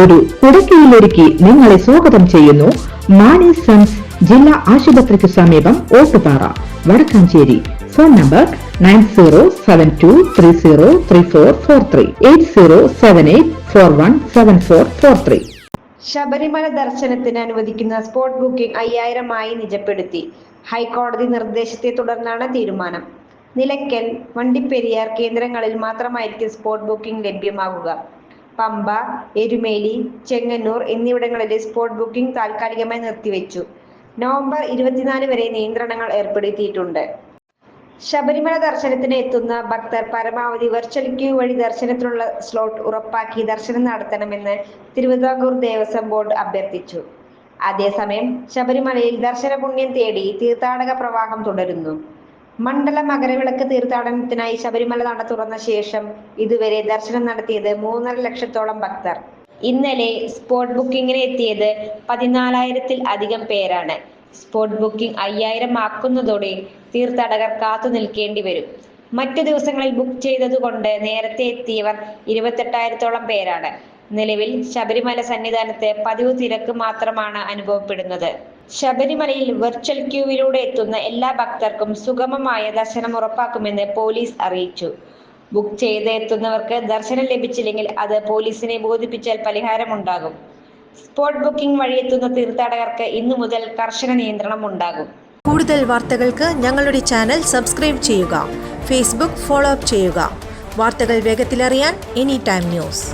ഒരു കുടക്കീഴിലൊരുക്കി നിങ്ങളെ സ്വാഗതം ചെയ്യുന്നു. മാണി സൺസ് ജില്ലാ ആശുപത്രിക്ക് സമീപം Ottupara Vadakkanchery. Phone number nine zero seven two three zero three four four three. Eight zero seven eight four one seven four four three. Sabarimala ദർശനത്തിന് അനുവദിക്കുന്ന സ്പോട്ട് ബുക്കിംഗ് അയ്യായിരമായി നിജപ്പെടുത്തി. ഹൈക്കോടതി നിർദ്ദേശത്തെ തുടർന്നാണ് തീരുമാനം. നിലയ്ക്കൽ വണ്ടിപ്പെരിയാർ കേന്ദ്രങ്ങളിൽ മാത്രമായിരിക്കും സ്പോട്ട് ബുക്കിംഗ് ലഭ്യമാകുക. പമ്പ എരുമേലി ചെങ്ങന്നൂർ എന്നിവിടങ്ങളിലെ സ്പോട്ട് ബുക്കിംഗ് താൽക്കാലികമായി നിർത്തിവെച്ചു. നവംബർ ഇരുപത്തിനാല് വരെ നിയന്ത്രണങ്ങൾ ഏർപ്പെടുത്തിയിട്ടുണ്ട്. ശബരിമല ദർശനത്തിന് എത്തുന്ന ഭക്തർ പരമാവധി വെർച്വൽ ക്യൂ വഴി ദർശനത്തിനുള്ള സ്ലോട്ട് ഉറപ്പാക്കി ദർശനം നടത്തണമെന്ന് തിരുവിതാംകൂർ ദേവസ്വം ബോർഡ് അഭ്യർത്ഥിച്ചു. അതേസമയം ശബരിമലയിൽ ദർശന പുണ്യം തേടി തീർത്ഥാടക പ്രവാഹം തുടരുന്നു. മണ്ഡല മകരവിളക്ക് തീർത്ഥാടനത്തിനായി ശബരിമല നട തുറന്ന ശേഷം ഇതുവരെ ദർശനം നടത്തിയത് മൂന്നര ലക്ഷത്തോളം ഭക്തർ. ഇന്നലെ സ്പോട്ട് ബുക്കിങ്ങിന് എത്തിയത് പതിനാലായിരത്തിൽ അധികം പേരാണ്. സ്പോട്ട് ബുക്കിംഗ് അയ്യായിരം ആക്കുന്നതോടെ തീർത്ഥാടകർ കാത്തു നിൽക്കേണ്ടി വരും. മറ്റു ദിവസങ്ങളിൽ ബുക്ക് ചെയ്തതുകൊണ്ട് നേരത്തെ എത്തിയവർ ഇരുപത്തെട്ടായിരത്തോളം പേരാണ്. നിലവിൽ ശബരിമല സന്നിധാനത്ത് പതിവ് തിരക്ക് മാത്രമാണ് അനുഭവപ്പെടുന്നത്. ശബരിമലയിൽ വെർച്വൽ ക്യൂവിലൂടെ എത്തുന്ന എല്ലാ ഭക്തർക്കും സുഗമമായ ദർശനം ഉറപ്പാക്കുമെന്ന് പോലീസ് അറിയിച്ചു. ബുക്ക് ചെയ്ത് എത്തുന്നവർക്ക് ദർശനം ലഭിച്ചില്ലെങ്കിൽ അത് പോലീസിനെ ബോധിപ്പിച്ചാൽ പരിഹാരമുണ്ടാകും. സ്പോട്ട് ബുക്കിംഗ് വഴി എത്തുന്ന തീർത്ഥാടകർക്ക് ഇന്നു മുതൽ കർശന നിയന്ത്രണം ഉണ്ടാകും. കൂടുതൽ വാർത്തകൾക്ക് ഞങ്ങളുടെ ചാനൽ സബ്സ്ക്രൈബ് ചെയ്യുക ഫേസ്ബുക്ക് ഫോളോ അപ്പ് ചെയ്യുക. വാർത്തകൾ വേഗത്തിലറിയാൻ എനി ടൈം ന്യൂസ്